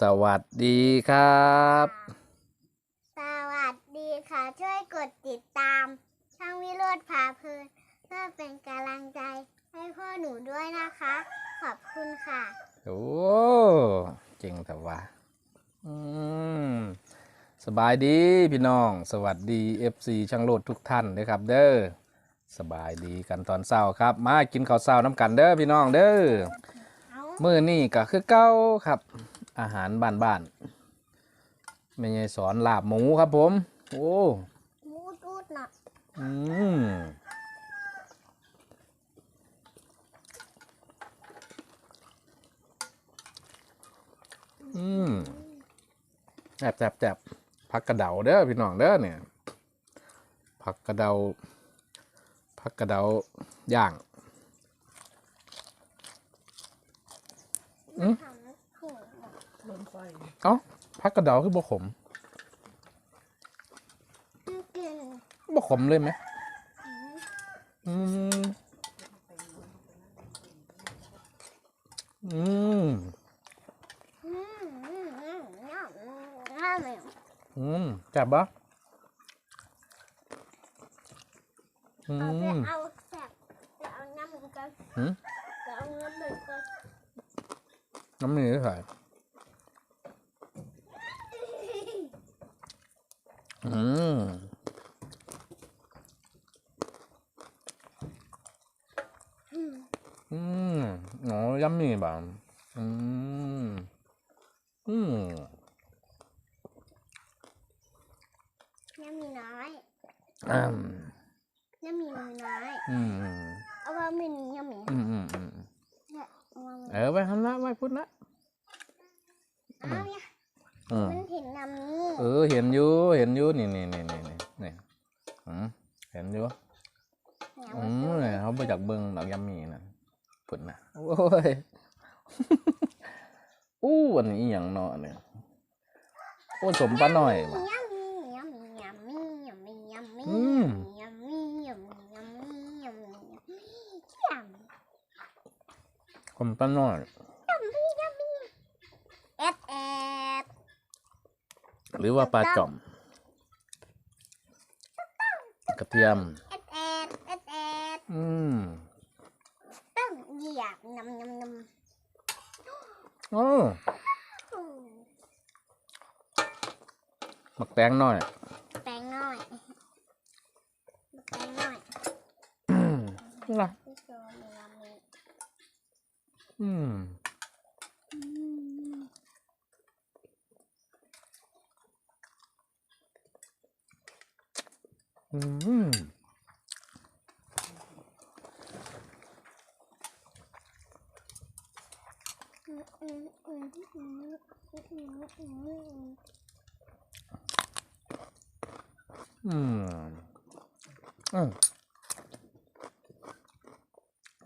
สวัสดีครับ สวัสดีค่ะ ช่วยกดติดตาม ช่องวิโรธพาเพลินเพื่อเป็นกำลังใจให้พ่อหนูด้วยนะคะ ขอบคุณค่ะ โอ้เจ๋งแต่ว่าอืมสบายดีพี่น้อง สวัสดี FC ช่างโลดทุกท่านนะครับ เด้อสบายดีกันตอนเช้าครับ มากินข้าวเช้าน้ำกันเด้อพี่น้องเด้อเอามื้อนี้ก็คือเก้าครับ อาหารบ้านๆไม่ใช่สอนลาบหมูครับผม โอ้มูดูดหน่อยอืมอืมแอบแอบแอบผักกระเดาเด้อพี่น้องเด้อเนี่ยผักกระเดาผักกระเดาย่าง อืม ทำถูกห มดลมไฟเอ้าผักกระเดาคือบ่ขมบ่ขมเลยไหมอืมอืมอืมจับปะอืมเอาแสบเอาน้ำมันกันหืมเอาน้ำมันกันน้ำมันนี่ใส่ อืมอืมอืมอ๋อยัมมี่บ่ะอืมอืม น้ำมีน้อย อืม น้ำมีน้อย อืม เอาว่ามีน้ำมี อืมอืมอืม เนี่ยเอาว่ามี เออไปทำละไปพูดละ เอาเนี่ย อืม มันเห็นน้ำนี้ เอยู่เห็นอยู่นี่นี่นี่นี่นี่นี่อืมเห็นอยู่อืมเนี่ยเขาไปจากเบิ้งดอกยัมมี่นะพุ่นะโอ้ยอู้วันนี้อย่างเนาะเนี่ยโอ้สมปลาหน่อยว่ะอืมยำมียำมียำมียำมียำสมปลาหน่อย เอ็ดเอ็ด หรือว่าปลาจ่อม กระเทียม เอ็ดเอ็ดเอ็ดเอ็ดอืมต้องเหยียบน้ำน้ำน้โอ้ำหมักแตงหน่อย แปงน้อยแปงน้อยอืมล่ะพี่โซมียำมีอืม อืมอืมอืมอืมอืมอืมอืมอืมอืมอืม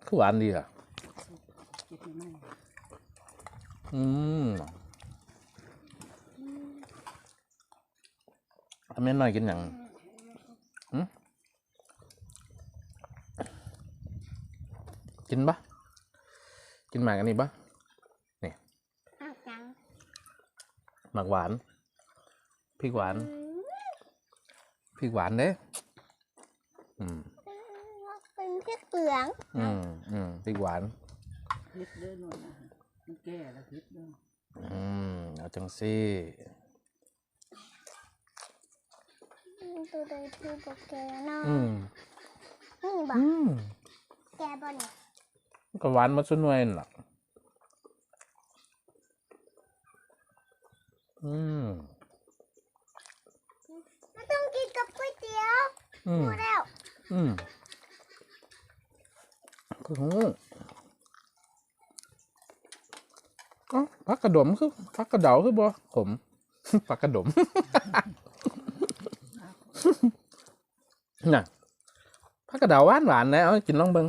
คือหวานดีอะเก็บไม่อืมทำเมนหน่อยกินอย่างหืม กินปะกินหมากอันนี้ปะเอาจังหมากหวานพริกหวานอืมพริกหวานเด้อืมเป็นพริกเหลืองอืมอืมพริกหวานพิษเด้อหน่อยนะมันแก่แล้วพิษเด้ออืมเอาจังซี่ตัวใดที่บอกแกเนาะอืมนี่บอกอืมแกบอนี่ ก็หวานมาสุดหน่วยนั่นล่ะอืมมันต้องกินกับก๋วยเตี๋ยวอืม หมดแล้วอืมคือหูเอ๋อพักกระดมคือพักกระเดาคือบ่ขมพักกระดม น่ะพักกระเดาหวานหวานๆนะเอากินลองเบิ่ง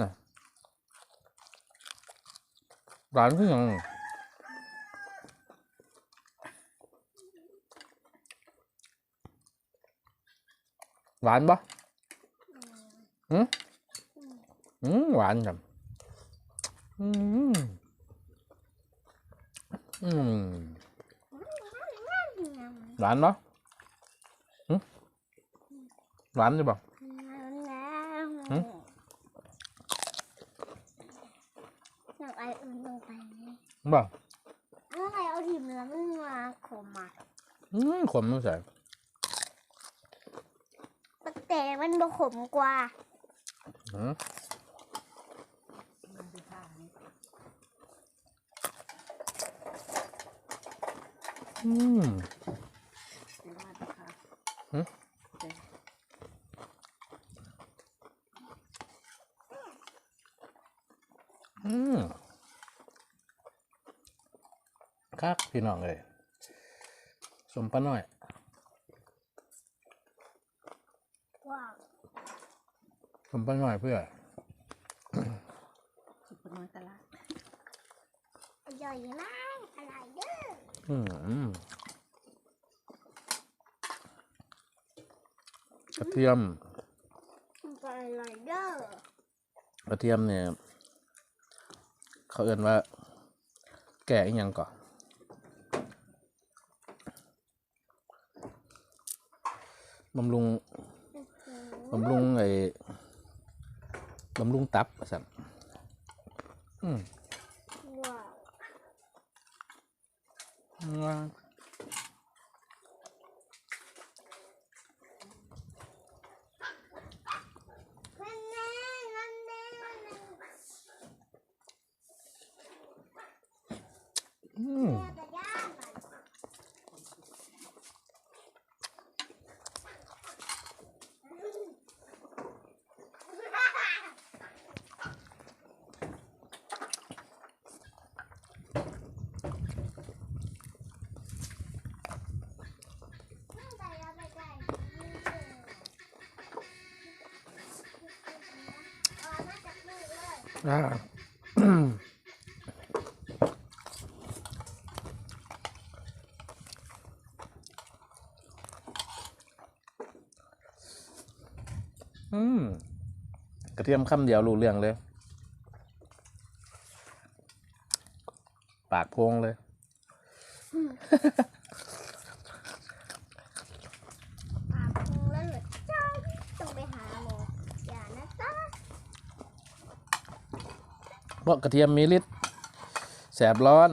น่ะ หวานคือหยังหวานบ่หืมอื องไออุ่นลงไปนี่บ่น้องไอเอาถิ่มแล้วมันมาขมอะอืมขมต้องใส่แต่มันบ่ขมกว่าอืมมันจะท่านี้อืม เป็นว่าจะค่ะ หืม แต่ อืมครับพี่น้องเลยสมปะน้อยว้าวสมปะน้อยเพื่อสุปน้อยตลาดอร่อยมากอร่อยเด้ออืมกระเทียมอร่อยเด้อกระเทียมเนี่ย เขาเอ่นว่า แก่อีหยังก่อนบำรุงบำรุงไอ้บำรุงตับสัตว์อืมว้าว ว้า นั่นแน่นั่นแน่นั่นแน่ อืม แม่จะย่างมัน อ่า อืม กระเทียมคำเดียวรู้เรื่องเลย ปากโพงเลย ปากพุงแล้วเหรอจ้าต้องไปหาหมออย่านะจ๊ะเพราะกระเทียมมีฤทธิ์แสบร้อน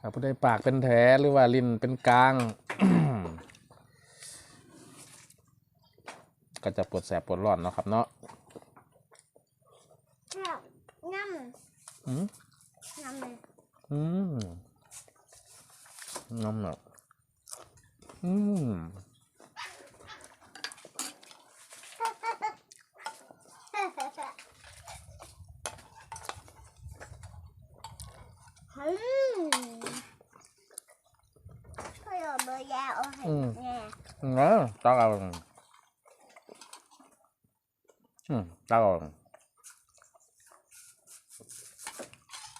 ถ้าผู้ใดปากเป็นแผลหรือว่าลิ้นเป็นกลาง ก็จะปวดแสบปวดร้อนเนาะครับเนาะแค่ง่อืมำง่ำเลยอืมน้ำหนักอืมฮึมพ่อเอาเบอร์ยาเอาให้แม่ เนาะตักเอา อืมตักเอา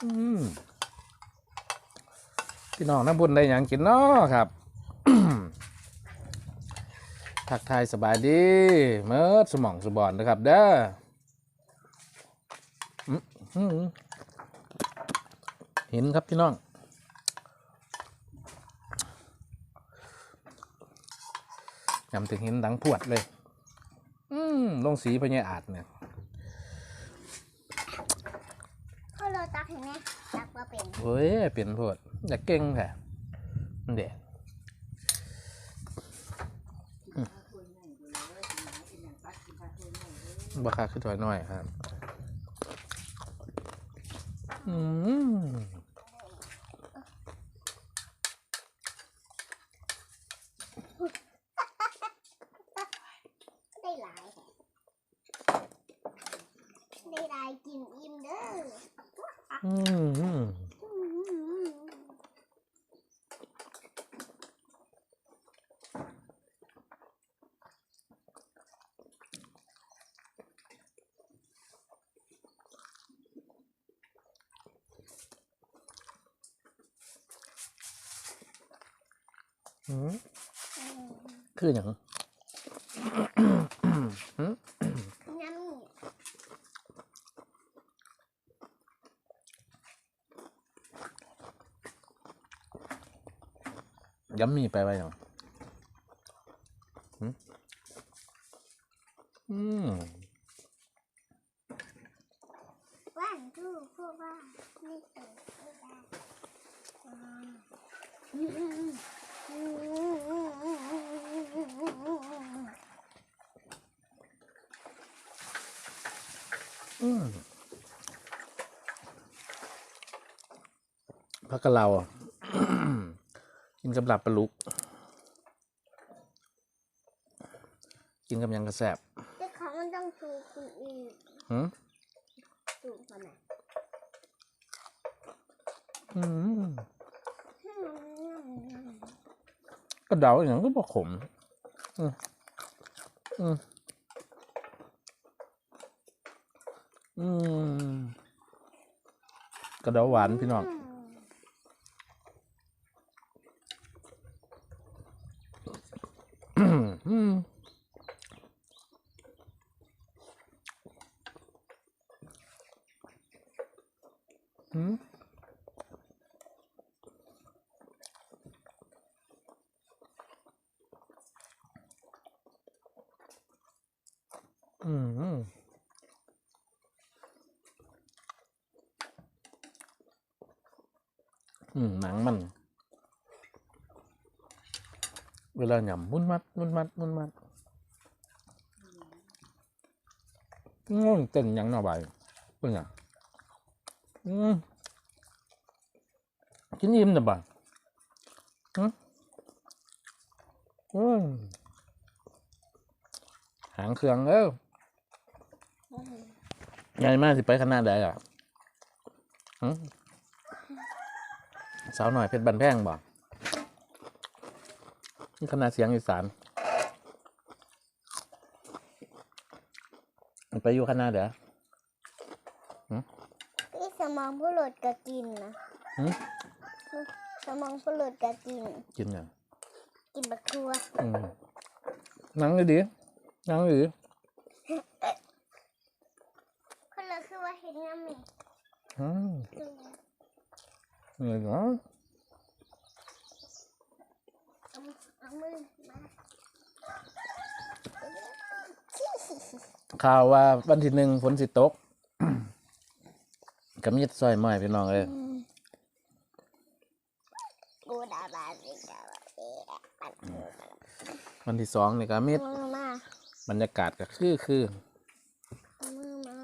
อืมพี่น้องน้ำบุญได้หยังกินเนาะครับทักทายสบายดีเมื่อสมองสบอนนะครับ เด้ออืมอืมเห็นครับพี่น้องยำถึงเห็นดังพวดเลย ลงสีพญาอาจเนี่ยพ่อเราตักเห็นไหมตักมาเป็นเฮ้ยเปลี่ยนพวดอยากเก่งแท้มันเด็ดกินข้าวถ้วยใหญ่ดูเลยกินหมากินอย่างปัดกินข้าวถ้วยใหญ่เลยบาคาขึ้นถอยหน่อยครับ อืม คืออย่างน้ำย้ำมีไปไปอย่างอืมว่ พักกะเราอะกินกับหลับปลาลุก กินกับหยังกระแสบแต่เขามันต้องชูคุณอีกหืมชูคนไหนอืมอืมกระเดาอย่างก็บอกขมอืมอืม อืมกระเดาหวานพี่น้องอืมอืม อืมอืมอืมอืมหนังมัน เวลาหยำมุนมัดมุนมัดมุนมัดง่วงเต้นหยังหน่อใบเป็นหยังอืมกินอิ่มนะบ่ฮะอืมหางเครื่องเอ้อใหญ่มากสิไปขนาดใดอะหึ สาวหน่อยเพชรบันแพงบ่นี่ขนาดเสียงอีสานมันไปอยู่ขนาดเด้อพี่สมองผู้หลุดก็กินนะหึสมองผู้หลุดก็กิน กินอย่างกินบักทัวอืมนั่งดีดีนั่งดีดีคนละคือว่าเห็นน้ำมีอืมตัวเหนื่อยเนาะเอาเอามือมาข่าวว่าวันที่หนึ่งฝนสิตกกำยิดซอยไม้พี่น้องเลยวันที่สองนี่ก็มิดบรรยากาศก็คือคือ เอามือมา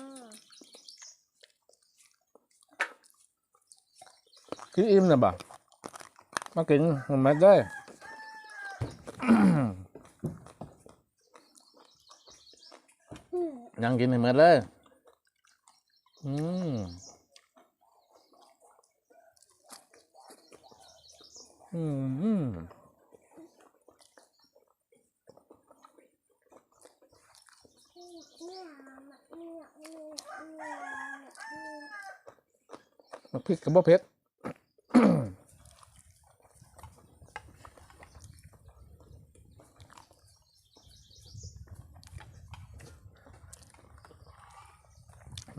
คืออิ่มนะบ่มากินมันมาได้อืมยังกินให้หมดเลย อืม อืมอืมเนี่ยเนี่ยเนี่ยเนี่ยเนี่ยน้ำพริกกับบ่เผ็ด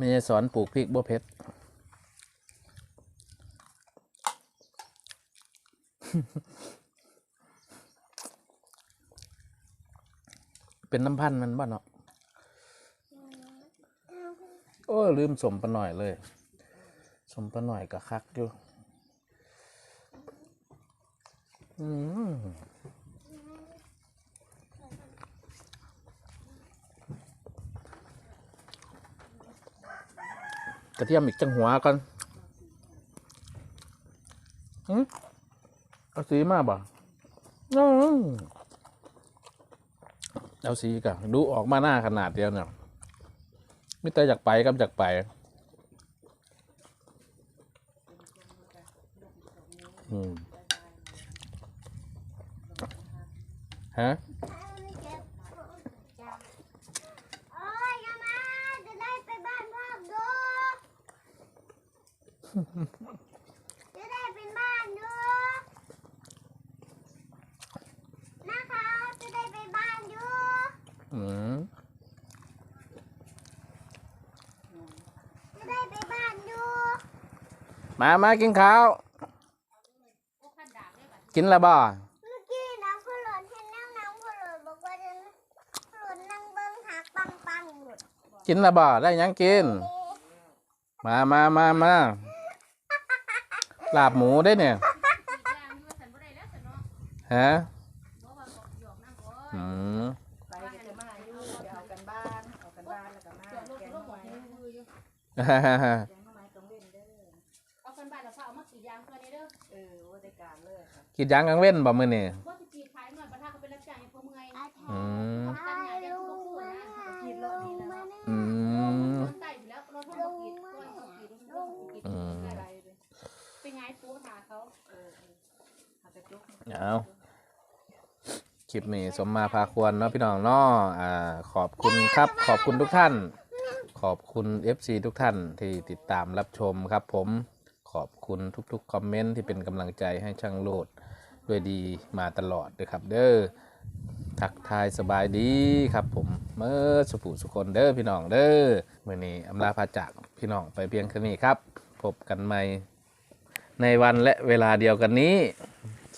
ไม่ได้ สอนปลูกพริกบ่เผ็ดเป็นน้ำพันธุ์มันบ้าเนาะโอ้ลืมสมปะหน่อยเลย สมปะหน่อยก็คักอยู่ อืม ระเทียมอีกจังหัวก่อนอืมเอาสีมาบ่อืมเอาสีกันดูออกมาหน้าขนาดเดียวเนี่ยมิต่อยากไปกับอยากไป อืมฮะ จะได้เปบ้านด้วยนะคะจะได้เปบ้านด้อืมจะได้เปบ้านด้มามากินข้าว กินละบ่าจินละบ่ได้ยังกิน มามามามา ลาบหมูได้เนี่ยฮะอืมไปก็จะมาอยู่เดี๋ยวเอากันบ้านเอากันบ้านแล้วก็มาแกงหน่อไม้แกงไม้ต้องเว้นเด้อเอากันบ้านแล้วเขาเอามาขีดยางเพื่อนนี่เด้อเออว่าได้การเลยขีดยางกังเว้นบ่มื้อนี่ว่าจะขีดขายหน่อยประทาเขาเป็นรับจ้างให้พวกเมื่อยอืม นอาลุงมาลุงมา อืม รถใต้อยู่แล้วรถพ่อขีดก้อนเขาขีดรถเขาขีด อืม ไปเลย เป็นไงปูหาเขา เออเออ เอาคลิปนี้สมมาพาควรเนาะพี่น้องเนาะอ่าขอบคุณครับ ขอบคุณทุกท่าน ขอบคุณ FC ทุกท่านที่ติดตามรับชมครับผมขอบคุณทุกๆคอมเมนต์ที่เป็นกำลังใจให้ช่างโลดด้วยดีมาตลอดเลยครับ เด้อทักทายสบายดีครับผมเมื่อสุภูสุคนเด้อพี่น้องเด้อเมื่อนี้อำลาพาจากพี่น้องไปเพียงแค่นี้ครับ พบกันใหม่ในวันและเวลาเดียวกันนี้